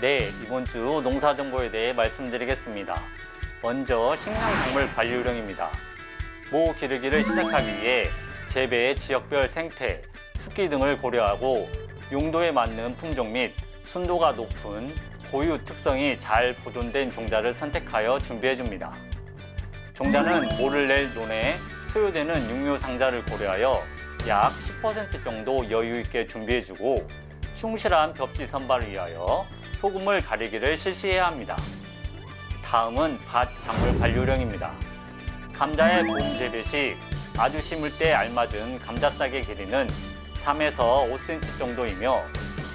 네, 이번 주 농사 정보에 대해 말씀드리겠습니다. 먼저 식량 작물 관리 요령입니다. 모 기르기를 시작하기 위해 재배의 지역별 생태, 습기 등을 고려하고 용도에 맞는 품종 및 순도가 높은 고유 특성이 잘 보존된 종자를 선택하여 준비해 줍니다. 종자는 모를 낼 논에 소요되는 육묘 상자를 고려하여 약 10% 정도 여유 있게 준비해 주고 충실한 벽지 선발을 위하여 소금을 가리기를 실시해야 합니다. 다음은 밭 작물 관리요령입니다. 감자의 봄 재배 시 아주 심을 때 알맞은 감자싹의 길이는 3에서 5cm 정도이며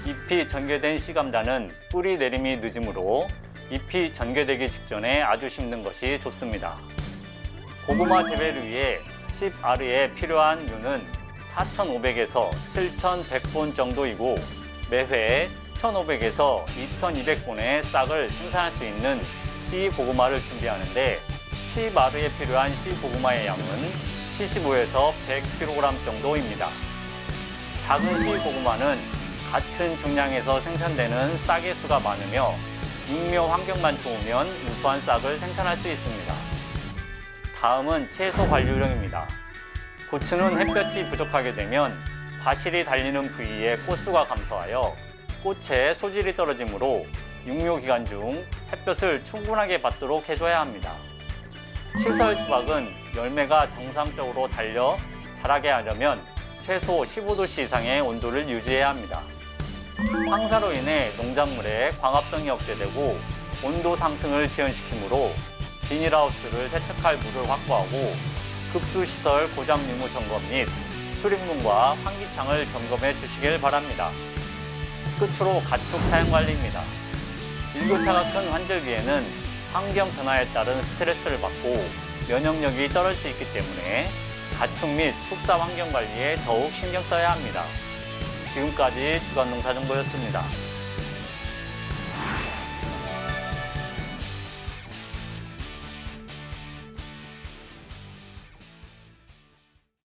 잎이 전개된 씨감자는 뿌리 내림이 늦으므로 잎이 전개되기 직전에 아주 심는 것이 좋습니다. 고구마 재배를 위해 10아르에 필요한 류는 4,500에서 7,100본 정도이고 매회 1,500에서 2,200본의 싹을 생산할 수 있는 씨 고구마를 준비하는데 10아르에 필요한 씨 고구마의 양은 75에서 100kg 정도입니다. 작은 씨 고구마는 같은 중량에서 생산되는 싹의 수가 많으며 육묘 환경만 좋으면 우수한 싹을 생산할 수 있습니다. 다음은 채소 관리요령입니다. 고추는 햇볕이 부족하게 되면 과실이 달리는 부위에 꽃수가 감소하여 꽃에 소질이 떨어지므로 육묘 기간 중 햇볕을 충분하게 받도록 해줘야 합니다. 시설 수박은 열매가 정상적으로 달려 자라게 하려면 최소 15도씨 이상의 온도를 유지해야 합니다. 황사로 인해 농작물의 광합성이 억제되고 온도 상승을 지연시키므로 비닐하우스를 세척할 물을 확보하고 급수시설 고장 유무 점검 및 출입문과 환기창을 점검해 주시길 바랍니다. 끝으로 가축 사용 관리입니다. 일교차가 큰 환절기에는 환경 변화에 따른 스트레스를 받고 면역력이 떨어질 수 있기 때문에 가축 및 축사 환경 관리에 더욱 신경 써야 합니다. 지금까지 주간 농사 정보였습니다.